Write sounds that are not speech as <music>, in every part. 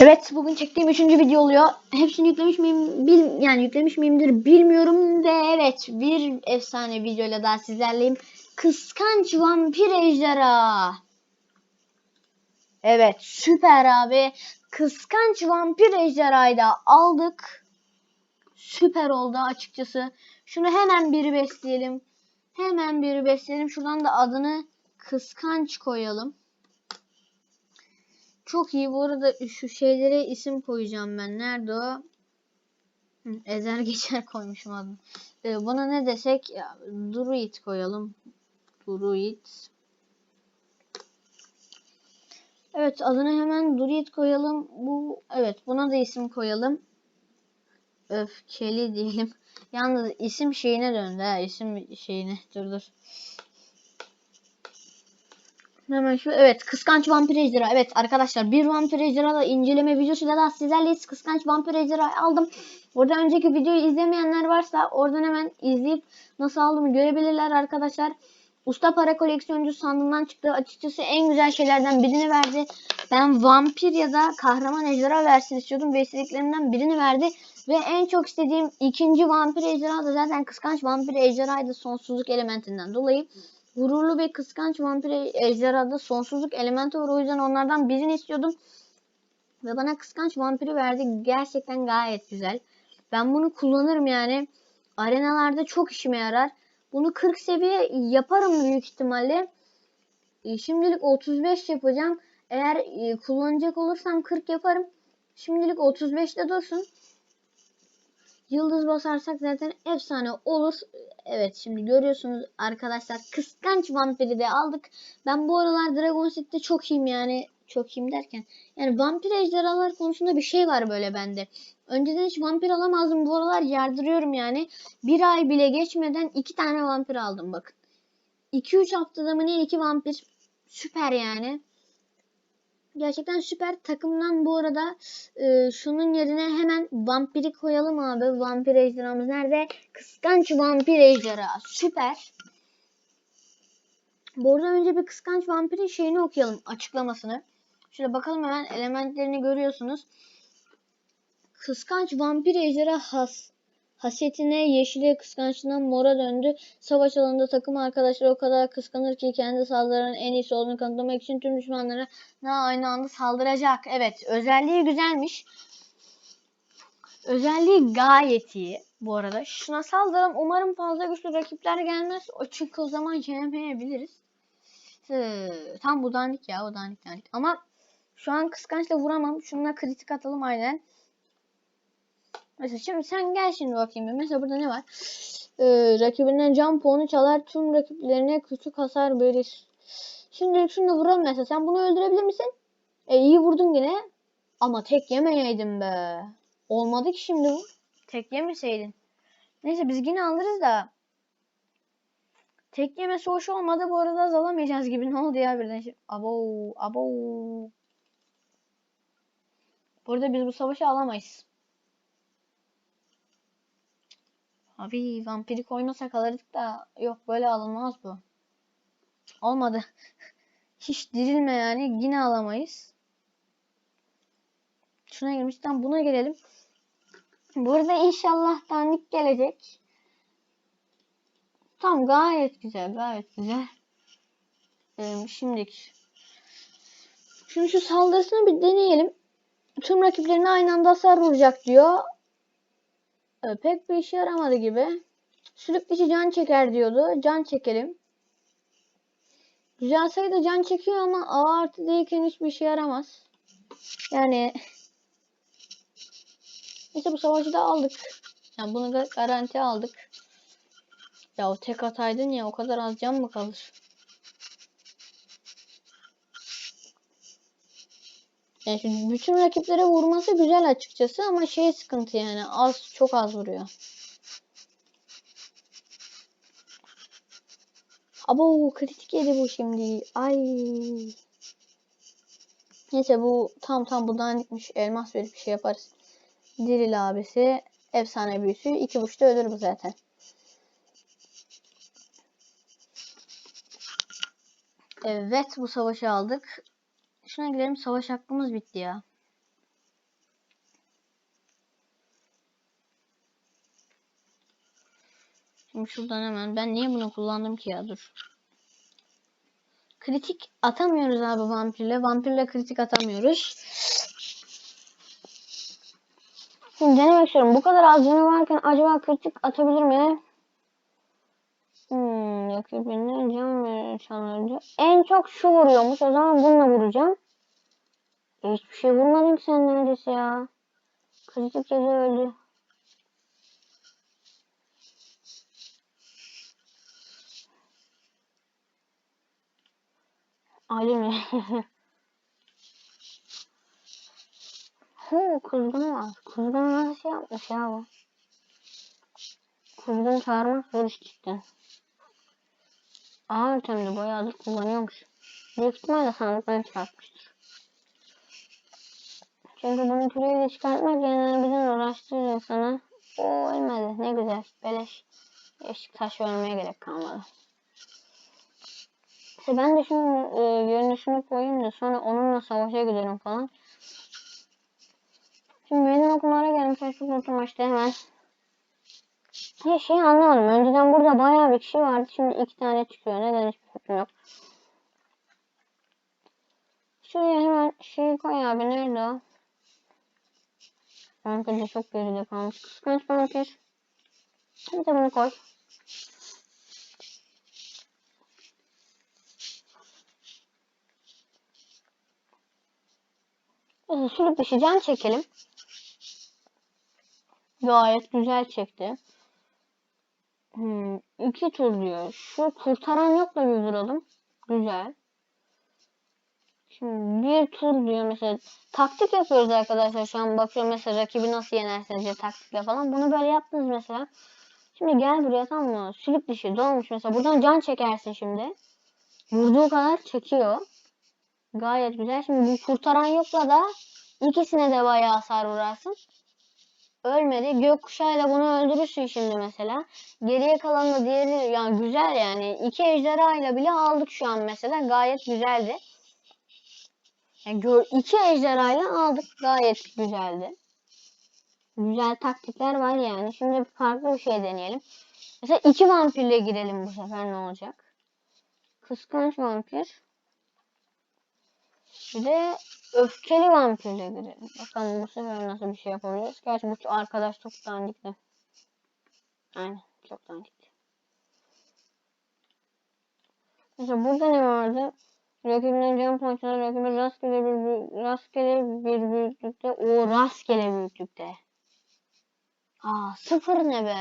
Evet bugün çektiğim üçüncü video oluyor. Hepsini yüklemiş miyim? Bil, yani yüklemiş miyimdir bilmiyorum ve evet bir efsane videoyla daha sizlerleyim. Kıskanç vampir ejderha. Evet süper abi. Kıskanç vampir ejderhayı da aldık. Süper oldu açıkçası. Şunu hemen biri besleyelim. Hemen biri besleyelim. Şuradan da adını kıskanç koyalım. Çok iyi. Bu arada şu şeylere isim koyacağım ben. Nerede o? Ezer <laughs> geçer koymuşum adını. Ee, buna ne desek? Ya, Druid koyalım. Druid. Evet adını hemen Druid koyalım. Bu evet buna da isim koyalım. Öfkeli diyelim. <laughs> Yalnız isim şeyine döndü ha. isim şeyine. Dur dur. Hemen şu evet kıskanç vampir ejderha. Evet arkadaşlar bir vampir ejderha inceleme videosuyla da sizlerleyiz. Kıskanç vampir ejderha aldım. Orada önceki videoyu izlemeyenler varsa oradan hemen izleyip nasıl aldığımı görebilirler arkadaşlar. Usta para koleksiyoncu sandığından çıktı. Açıkçası en güzel şeylerden birini verdi. Ben vampir ya da kahraman ejderha versin istiyordum. Ve istediklerinden birini verdi. Ve en çok istediğim ikinci vampir ejderha da zaten kıskanç vampir ejderhaydı sonsuzluk elementinden dolayı. Gururlu ve kıskanç vampir ejderhada sonsuzluk elementi var. O yüzden onlardan birini istiyordum. Ve bana kıskanç vampiri verdi. Gerçekten gayet güzel. Ben bunu kullanırım yani. Arenalarda çok işime yarar. Bunu 40 seviye yaparım büyük ihtimalle. E, Şimdilik 35 yapacağım. Eğer e, kullanacak olursam 40 yaparım. Şimdilik 35'te dursun. Yıldız basarsak zaten efsane olur. Evet şimdi görüyorsunuz arkadaşlar kıskanç vampiri de aldık. Ben bu aralar Dragon City'de çok iyiyim yani. Çok iyiyim derken. Yani vampir ejderhalar konusunda bir şey var böyle bende. Önceden hiç vampir alamazdım. Bu aralar yardırıyorum yani. Bir ay bile geçmeden iki tane vampir aldım bakın. 2-3 haftada mı ne iki vampir. Süper yani. Gerçekten süper. Takımdan bu arada e, şunun yerine hemen vampiri koyalım abi. Vampir ejderhamız nerede? Kıskanç vampir ejderha. Süper. Bu arada önce bir kıskanç vampirin şeyini okuyalım. Açıklamasını. Şöyle bakalım hemen elementlerini görüyorsunuz. Kıskanç vampir ejderha has. Hasetine yeşile kıskançlığından mora döndü. Savaş alanında takım arkadaşları o kadar kıskanır ki kendi saldırıların en iyisi olduğunu kanıtlamak için tüm düşmanlara aynı anda saldıracak. Evet özelliği güzelmiş. Özelliği gayet iyi bu arada. Şuna saldıralım. Umarım fazla güçlü rakipler gelmez. O çünkü o zaman yenemeyebiliriz. Ee, tam bu dandik ya o dandik dandik. Ama şu an kıskançla vuramam. Şununla kritik atalım aynen. Mesela şimdi sen gel şimdi bakayım. bir. Mesela burada ne var? Ee, rakibinden can puanı çalar. Tüm rakiplerine küçük hasar verir. Şimdi şunu vuralım mesela. Sen bunu öldürebilir misin? E iyi vurdun yine. Ama tek yemeyeydin be. Olmadı ki şimdi bu. Tek yemeseydin. Neyse biz yine alırız da. Tek yemesi hoş olmadı. Bu arada az alamayacağız gibi. <laughs> Ne oldu ya birden? Abo. Abo. Burada biz bu savaşı alamayız. Abi vampirik oynasak alırdık da yok böyle alınmaz bu. Olmadı. <laughs> Hiç dirilme yani yine alamayız. Şuna girmişten buna gelelim. Burada inşallah dandik gelecek. Tam gayet güzel gayet güzel. Ee, şimdiki. Şimdi şu saldırısını bir deneyelim. Tüm rakiplerine aynı anda hasar vuracak diyor. Ee, pek bir işe yaramadı gibi. Sürükleyici can çeker diyordu. Can çekelim. Güzel sayıda can çekiyor ama A artı değilken hiçbir işe yaramaz. Yani Neyse bu savaşı da aldık. Yani bunu garanti aldık. Ya o tek ataydın ya o kadar az can mı kalır? Yani şimdi bütün rakiplere vurması güzel açıkçası ama şey sıkıntı yani az çok az vuruyor. Abo kritik yedi bu şimdi. Ay. Neyse bu tam tam bu dandik elmas verip bir şey yaparız. Diril abisi efsane büyüsü. iki buçukta ölür bu zaten. Evet bu savaşı aldık şuna gidelim. Savaş hakkımız bitti ya. Şimdi şuradan hemen. Ben niye bunu kullandım ki ya? Dur. Kritik atamıyoruz abi vampirle. Vampirle kritik atamıyoruz. Şimdi denemek istiyorum. Bu kadar az canı varken acaba kritik atabilir mi? Hmm, yakıyor beni. Canım çalınca. En çok şu vuruyormuş. O zaman bununla vuracağım. Hiçbir şey vurmadın ki sen neredeyse ya. Kritik yedi öldü. Ali mi? <laughs> Hu kızgın var. Kızgın nasıl şey yapmış ya bu? Kızgın çağırmak zor iş cidden. Ağır itemde bayağıdır kullanıyormuş. Büyük ihtimalle sandıktan çıkartmıştır. Çünkü bunu küreyle çıkartmak genelde bizden uğraştırır insana. O ölmedi. Ne güzel. Beleş. Eşik taş vermeye gerek kalmadı. İşte ben de şunun e, görünüşünü koyayım da sonra onunla savaşa gidelim falan. Şimdi meydan okumalara geldim. Facebook notum açtı hemen. Ya şey anlamadım. Önceden burada bayağı bir kişi vardı. Şimdi iki tane çıkıyor. Neden hiçbir fikrim yok. Şuraya hemen şey koy abi. Nerede o? Bankada çok geride kalmış. Kıskanç vampir. Bir de bunu koy. Ee, Sürüp dışı can çekelim. Gayet güzel çekti. Hmm, iki tur diyor. Şu kurtaran yok da bir. Güzel. Bir tur diyor mesela. Taktik yapıyoruz arkadaşlar. Şu an bakıyorum mesela rakibi nasıl yenersiniz diye taktikle falan. Bunu böyle yaptınız mesela. Şimdi gel buraya tamam mı? Sülük dişi dolmuş mesela. Buradan can çekersin şimdi. Vurduğu kadar çekiyor. Gayet güzel. Şimdi bu kurtaran yokla da ikisine de bayağı hasar vurarsın. Ölmedi. Gökkuşağıyla bunu öldürürsün şimdi mesela. Geriye kalan da diğeri yani güzel yani. iki ejderhayla bile aldık şu an mesela. Gayet güzeldi. Yani gör, iki ejderhayla aldık. Gayet güzeldi. Güzel taktikler var yani. Şimdi farklı bir şey deneyelim. Mesela iki vampirle girelim bu sefer ne olacak? Kıskanç vampir. Bir de öfkeli vampirle girelim. Bakalım bu sefer nasıl bir şey yapabiliriz. Gerçi bu arkadaş çok dandikti. Aynen çok dandikti. Mesela burada ne vardı? Rakibinin can parçaları rakibi rastgele bir, rastgele bir büyüklükte. O rastgele büyüklükte. Aa sıfır ne be?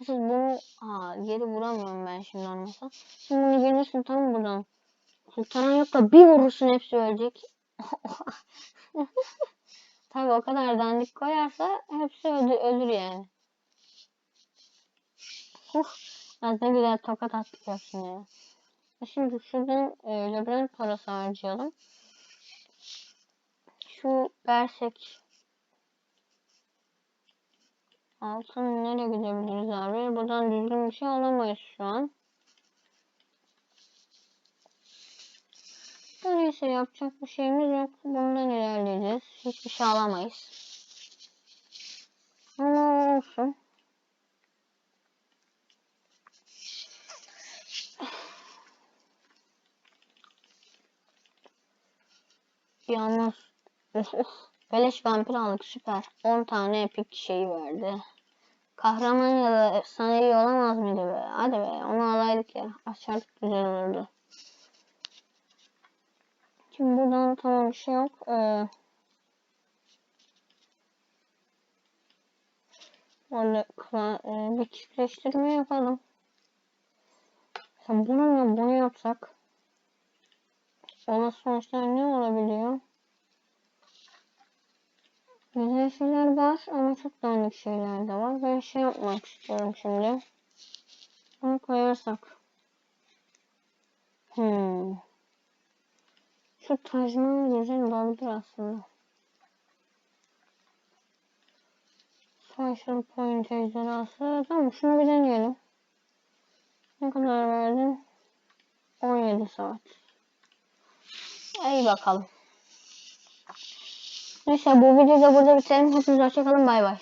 Mesela bunu aa geri vuramıyorum ben şimdi olmasa. Şimdi bunu gelirsin tam buradan. Kurtaran yok da bir vurursun hepsi ölecek. <laughs> Tabi o kadar dandik koyarsa hepsi öldü, ölür yani. Huh, az ne güzel tokat attık ya. Şimdi şuradan e, labirent parası harcayalım. Şu Bersek altın nereye gidebiliriz abi? Buradan düzgün bir şey alamayız şu an. Neyse yapacak bir şeyimiz yok. Bundan ilerleyeceğiz. Hiçbir şey alamayız. Ama olsun. Yalnız. Beleş vampir aldık süper. 10 tane epik şey verdi. Kahraman ya da efsanevi olamaz mıydı be? Hadi be onu alaydık ya. Açardık güzel olurdu. Şimdi buradan tamam bir şey yok. Ee, orada e, bir çiftleştirme yapalım. Mesela bununla bunu yapsak olası sonuçlar ne olabiliyor? Güzel şeyler var ama çok dandik şeyler de var. Ben şey yapmak istiyorum şimdi. Bunu koyarsak. Hmm. Şu tajman güzel olabilir aslında. Social point ejderhası. Tamam şunu bir deneyelim. Ne kadar verdin? 17 saat. İyi bakalım. Neyse bu videoyu da burada bitirelim. Hoşçakalın. Bay bay.